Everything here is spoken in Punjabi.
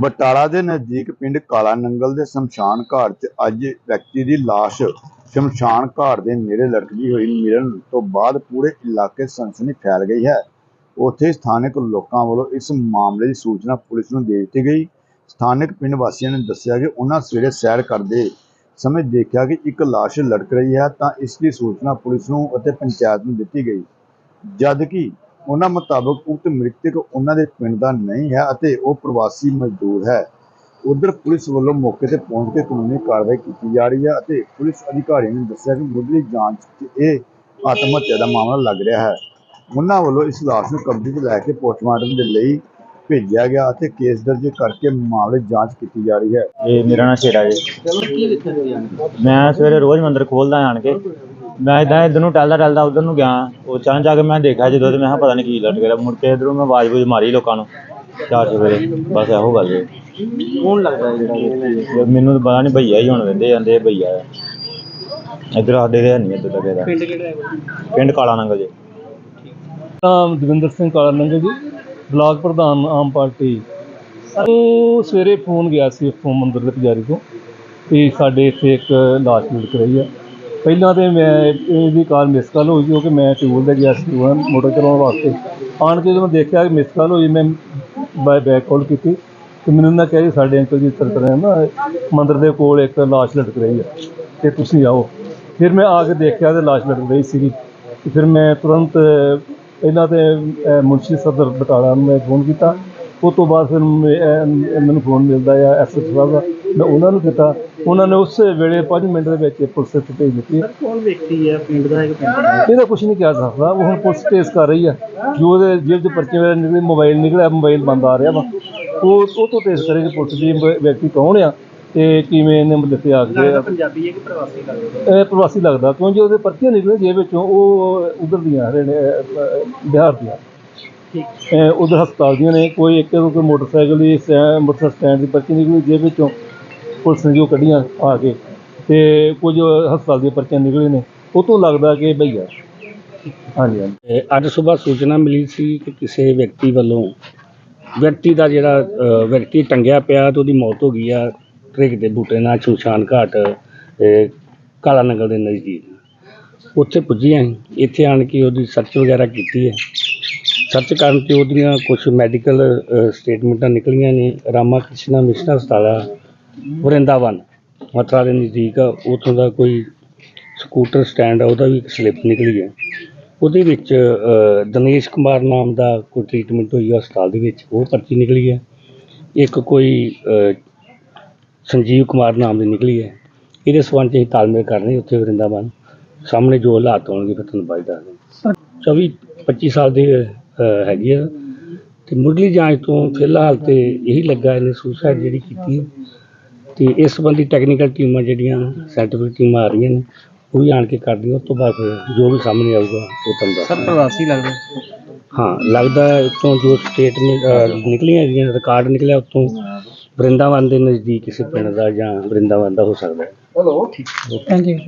ਬਟਾਲਾ ਦੇ ਨਜ਼ਦੀਕ ਪਿੰਡ ਕਾਲਾ ਨੰਗਲ ਦੇ ਸ਼ਮਸ਼ਾਨ ਘਾਟ 'ਚ ਅੱਜ ਵਿਅਕਤੀ ਦੀ ਲਾਸ਼ ਸ਼ਮਸ਼ਾਨ ਘਾਟ ਦੇ ਨੇੜੇ ਲਟਕੀ ਹੋਈ ਮਿਲਣ ਤੋਂ ਬਾਅਦ ਪੂਰੇ ਇਲਾਕੇ ਸਨਸਨੀ ਫੈਲ ਗਈ ਹੈ। ਉੱਥੇ ਸਥਾਨਕ ਲੋਕਾਂ ਵੱਲੋਂ ਇਸ ਮਾਮਲੇ ਦੀ ਸੂਚਨਾ ਪੁਲਿਸ ਨੂੰ ਦੇ ਦਿੱਤੀ ਗਈ। ਸਥਾਨਕ ਪਿੰਡ ਵਾਸੀਆਂ ਨੇ ਦੱਸਿਆ ਕਿ ਉਹਨਾਂ ਸਵੇਰੇ ਸੈਰ ਕਰਦੇ ਸਮੇਂ ਦੇਖਿਆ ਕਿ ਇੱਕ ਲਾਸ਼ ਲਟਕ ਰਹੀ ਹੈ ਤਾਂ ਇਸ ਦੀ ਸੂਚਨਾ ਪੁਲਿਸ ਨੂੰ ਅਤੇ ਪੰਚਾਇਤ ਨੂੰ ਦਿੱਤੀ ਗਈ। ਜਦ ਕਿ ਉਹਨਾਂ ਮੁਤਾਬਕ ਉਕਤ ਮ੍ਰਿਤਕ ਉਹਨਾਂ ਦੇ ਪਿੰਡ ਦਾ ਨਹੀਂ ਹੈ ਅਤੇ ਉਹ ਪ੍ਰਵਾਸੀ ਮਜ਼ਦੂਰ ਹੈ। ਉਧਰ ਪੁਲਿਸ ਵੱਲੋਂ ਮੌਕੇ ਤੇ ਪਹੁੰਚ ਕੇ ਕਾਨੂੰਨੀ ਕਾਰਵਾਈ ਕੀਤੀ ਜਾ ਰਹੀ ਹੈ ਅਤੇ ਪੁਲਿਸ ਅਧਿਕਾਰੀਆਂ ਨੇ ਦੱਸਿਆ ਕਿ ਮੁੱਢਲੀ ਜਾਂਚ 'ਚ ਇਹ ਆਤਮ ਹੱਤਿਆ ਦਾ ਮਾਮਲਾ ਲੱਗ ਰਿਹਾ ਹੈ। ਉਹਨਾਂ ਵੱਲੋਂ ਇਸ ਲਾਸ਼ ਨੂੰ ਕਬਜ਼ੇ 'ਚ ਲੈ ਕੇ ਪੋਸਟਮਾਰਟਮ ਦੇ ਲਈ ਭੇਜਿਆ ਗਿਆ ਅਤੇ ਕੇਸ ਦਰਜ ਕਰਕੇ ਮਾਮਲੇ ਦੀ ਜਾਂਚ ਕੀਤੀ ਜਾ ਰਹੀ ਹੈ। ਇਹ ਮੇਰਾ ਨਾਂ ਸ਼ੇਰਾ ਜੀ। ਮੈਂ ਸਵੇਰੇ ਰੋਜ਼ ਮੰਦਰ ਖੋਲਦਾ ਆਣ ਕੇ। ਮੈਂ ਇਦਾਂ ਇੱਧਰ ਨੂੰ ਟਹਿਲਦਾ ਟਹਿਲਦਾ ਉਧਰ ਨੂੰ ਗਿਆ ਉਹ ਚਾਂ ਜਾ ਕੇ ਮੈਂ ਦੇਖਿਆ ਜਦੋਂ ਤੇ ਮੈਂ ਕਿਹਾ ਪਤਾ ਨਹੀਂ ਕੀ ਲਟ ਗਿਆ ਮੁੜ ਕੇ ਇਧਰੋਂ ਮੈਂ ਆਵਾਜ਼ ਬੂਝ ਮਾਰੀ ਲੋਕਾਂ ਨੂੰ ਚਾਰ ਸਵੇਰੇ ਬਸ ਇਹੋ ਗੱਲ ਹੈ। ਕੌਣ ਲੱਗਦਾ ਜਿਹੜਾ? ਮੈਨੂੰ ਤਾਂ ਪਤਾ ਨਹੀਂ ਭਈਆ ਹੀ ਹੁਣ ਵੰਦੇ ਜਾਂਦੇ ਆ ਭਈਆ। ਆ ਇੱਧਰ ਸਾਡੇ ਦੇ ਨਹੀਂ ਇੱਧਰ ਤੱਕ ਇਹਦਾ। ਪਿੰਡ ਕਿਹੜਾ ਹੈ ਪਿੰਡ ਕਾਲਾ ਨੰਗਲ ਜੀ। ਨਾਮ ਦਵਿੰਦਰ ਸਿੰਘ ਕਾਲਾ ਨੰਗਲ ਜੀ ਬਲਾਕ ਪ੍ਰਧਾਨ ਆਮ ਪਾਰਟੀ। ਉਹ ਸਵੇਰੇ ਫੋਨ ਗਿਆ ਸੀ ਇੱਥੋਂ ਮੰਦਿਰ ਦੇ ਪੁਜਾਰੀ ਤੋਂ ਕਿ ਸਾਡੇ ਇੱਥੇ ਇੱਕ ਲਾਸ਼ ਮਿਲਕ ਰਹੀ ਹੈ ਪਹਿਲਾਂ ਤੇ ਮੈਂ ਇਹਦੀ ਕਾਰ ਮਿਸ ਕਾਲ ਹੋਈ ਕਿਉਂਕਿ ਮੈਂ ਟਿਊਬਲ ਤੇ ਗਿਆ ਸੀ ਉਹ ਮੋਟਰ ਚਲਾਉਣ ਵਾਸਤੇ। ਆਣ ਕੇ ਜਦੋਂ ਮੈਂ ਦੇਖਿਆ ਕਿ ਮਿਸ ਕਾਲ ਹੋਈ ਮੈਂ ਬਾਈ ਬੈਕ ਕਾਲ ਕੀਤੀ ਤੇ ਮੈਨੂੰ ਨਾ ਕਿਹਾ ਜੀ ਸਾਡੇ ਅੰਕਲ ਜੀ ਤਰਤਰੇ ਨਾ, ਮੰਦਰ ਦੇ ਕੋਲ ਇੱਕ ਲਾਸ਼ ਲਟਕ ਰਹੀ ਹੈ ਤੇ ਤੁਸੀਂ ਆਓ। ਫਿਰ ਮੈਂ ਆ ਕੇ ਦੇਖਿਆ ਤੇ ਲਾਸ਼ ਲਟਕ ਰਹੀ ਸੀਗੀ। ਫਿਰ ਮੈਂ ਤੁਰੰਤ ਪਹਿਲਾਂ ਤੇ ਮੁਨਸ਼ੀ ਸਦਰ ਬਟਾਲਾ ਨੂੰ ਮੈਂ ਫੋਨ ਕੀਤਾ। ਉਸ ਤੋਂ ਬਾਅਦ ਫਿਰ ਮੈਨੂੰ ਫੋਨ ਮਿਲਦਾ ਆ ਐਸਐਸ ਸਾਹਿਬ ਦਾ। ਮੈਂ ਉਹਨਾਂ ਨੂੰ ਕੀਤਾ ਉਹਨਾਂ ਨੇ ਉਸੇ ਵੇਲੇ 5 ਮਿੰਟ ਦੇ ਵਿੱਚ ਪੁਲਿਸ ਇੱਥੇ ਭੇਜ ਦਿੱਤੀ। ਕੌਣ ਵਿਅਕਤੀ ਹੈ? ਪਿੰਡ ਦਾ ਹੈ ਕਿ ਪਿੰਡ ਦਾ। ਇਹਦਾ ਕੁਝ ਨਹੀਂ ਕਿਹਾ ਸਕਦਾ। ਉਹ ਹੁਣ ਪੁਲਿਸ ਕੇਸ ਕਰ ਰਹੀ ਆ ਜੋ ਉਹਦੇ ਜੇਬ 'ਚ ਪਰਚੇ ਵਗੈਰਾ ਨਿਕਲੇ ਮੋਬਾਈਲ ਨਿਕਲਿਆ ਮੋਬਾਈਲ ਬੰਦ ਆ ਰਿਹਾ ਵਾ। ਉਹ ਉਹ ਤੋਂ ਟੇਸ ਕਰੇਗੀ ਪੁਲਿਸ ਦੀ ਵਿਅਕਤੀ ਕੌਣ ਆ ਤੇ ਕਿਵੇਂ ਇਹਨੇ ਲਿਖੇ ਆ ਕੇ ਲੱਗਦਾ ਪੰਜਾਬੀ ਹੈ ਕਿ ਪ੍ਰਵਾਸੀ ਲੱਗਦਾ? ਇਹ ਪ੍ਰਵਾਸੀ ਲੱਗਦਾ ਕਿਉਂਕਿ ਉਹਦੇ ਪਰਚੀਆਂ ਨਿਕਲੇ ਜੇਬ ਵਿੱਚੋਂ ਉਹ ਉਧਰ ਦੀਆਂ ਹਰੇ ਨੇ ਅਹ, ਬਿਹਾਰ ਦੀਆਂ। ਠੀਕ। ਉਧਰ ਹਸਪਤਾਲ ਦੀਆਂ ਨੇ। ਕੋਈ ਇੱਕ ਕੋਈ ਮੋਟਰਸਾਈਕਲ ਦੀ ਮੋਟਰਸਾਈਕਲ ਸਟੈਂਡ ਦੀ ਪਰਚੀ ਨਿਕਲੀ ਜੇਬ ਵਿੱਚੋਂ। ਪੁਲਿਸ ਨੇ ਜੋ ਕੱਢੀਆਂ ਆ ਕੇ ਤੇ ਕੁਝ ਹਸਪਤਾਲ ਦੀਆਂ ਪਰਚੀਆਂ ਨਿਕਲੇ ਨੇ ਉਹ ਤੋਂ ਲੱਗਦਾ ਕਿ ਭਈਆ ਹਾਂਜੀ ਹਾਂਜੀ। ਅੱਜ ਸਵੇਰ ਸੂਚਨਾ ਮਿਲੀ ਸੀ ਕਿ ਕਿਸੇ ਵਿਅਕਤੀ ਵੱਲੋਂ ਵਿਅਕਤੀ ਦਾ ਜਿਹੜਾ ਵਿਅਕਤੀ ਟੰਗਿਆ ਪਿਆ ਤੇ ਉਹਦੀ ਮੌਤ ਹੋ ਗਈ ਆ ਟ੍ਰਿਕ ਦੇ ਬੂਟੇ ਨਾਲ ਸ਼ਮਸ਼ਾਨ ਘਾਟ ਕਾਲਾ ਨਗਰ ਦੇ ਨਜ਼ਦੀਕ। ਉੱਥੇ ਪੁੱਜੇ ਅਸੀਂ ਇੱਥੇ ਆਣ ਕੇ ਉਹਦੀ ਸਰਚ ਵਗੈਰਾ ਕੀਤੀ ਹੈ। ਸਰਚ ਕਰਨ ਤੇ ਉਹਦੀਆਂ ਕੁਝ ਮੈਡੀਕਲ ਸਟੇਟਮੈਂਟਾਂ ਨਿਕਲੀਆਂ ਨੇ। ਰਾਮਾ ਕ੍ਰਿਸ਼ਨਾ ਮਿਸ਼ਨ ਹਸਪਤਾਲ ਆ, ਵਰਿੰਦਾਵਨ। ਮਥੁਰਾ ਦੇ ਨਜ਼ਦੀਕ ਉੱਥੋਂ ਦਾ ਕੋਈ ਸਕੂਟਰ ਸਟੈਂਡ ਆ ਉਹਦਾ ਵੀ ਇੱਕ ਸਲਿੱਪ ਨਿਕਲੀ ਹੈ ਉਹਦੇ ਵਿੱਚ ਦਿਨੇਸ਼ ਕੁਮਾਰ ਨਾਮ ਦਾ ਕੋਈ ਟ੍ਰੀਟਮੈਂਟ ਹੋਈ ਹਸਪਤਾਲ ਦੇ ਵਿੱਚ ਉਹ ਪਰਚੀ ਨਿਕਲੀ ਹੈ ਇੱਕ ਕੋਈ ਸੰਜੀਵ ਕੁਮਾਰ ਨਾਮ ਦੀ ਨਿਕਲੀ ਹੈ ਇਹਦੇ ਸੰਬੰਧ 'ਚ ਅਸੀਂ ਤਾਲਮੇਲ ਕਰ ਰਹੇ ਉੱਥੇ ਵਰਿੰਦਾਵਨ। ਸਾਹਮਣੇ ਜੋ ਹਾਲਾਤ ਹੋਣਗੇ ਫਿਰ ਤੁਹਾਨੂੰ ਬਾਅਦ ਦੱਸ ਦਾਂਗੇ 24 25 ਸਾਲ ਦੇ ਹੈਗੀ ਆ। ਤੇ ਮੁੱਢਲੀ ਜਾਂਚ ਤੋਂ ਫਿਲਹਾਲ ਤੇ ਇਹੀ ਲੱਗਾ ਇਹਨੇ ਸੁਸਾਈਡ ਜਿਹੜੀ ਕੀਤੀ ਤੇ ਇਸ ਸੰਬੰਧੀ ਟੈਕਨੀਕਲ ਟੀਮਾਂ ਜਿਹੜੀਆਂ ਸਾਇੰਟੀਫਿਕ ਟੀਮਾਂ ਆ ਰਹੀਆਂ ਨੇ ਉਹ ਵੀ ਆਣ ਕੇ ਕਰਦੀਆਂ ਉਸ ਤੋਂ ਬਾਅਦ ਫਿਰ ਜੋ ਵੀ ਸਾਹਮਣੇ ਆਊਗਾ ਉਹ ਤੁਹਾਨੂੰ ਦੱਸ ਸਰ ਪ੍ਰਵਾਸੀ ਲੱਗਦਾ? ਹਾਂ ਲੱਗਦਾ ਹੈ ਇੱਥੋਂ ਜੋ ਸਟੇਟਮੈਂਟ ਨਿਕਲੀਆਂ ਹੈਗੀਆਂ ਰਿਕਾਰਡ ਨਿਕਲਿਆ ਉੱਥੋਂ ਵਰਿੰਦਾਵਨ ਦੇ ਨਜ਼ਦੀਕ ਕਿਸੇ ਪਿੰਡ ਦਾ ਜਾਂ ਵਰਿੰਦਾਵਨ ਦਾ ਹੋ ਸਕਦਾ ਹੈ। Thank you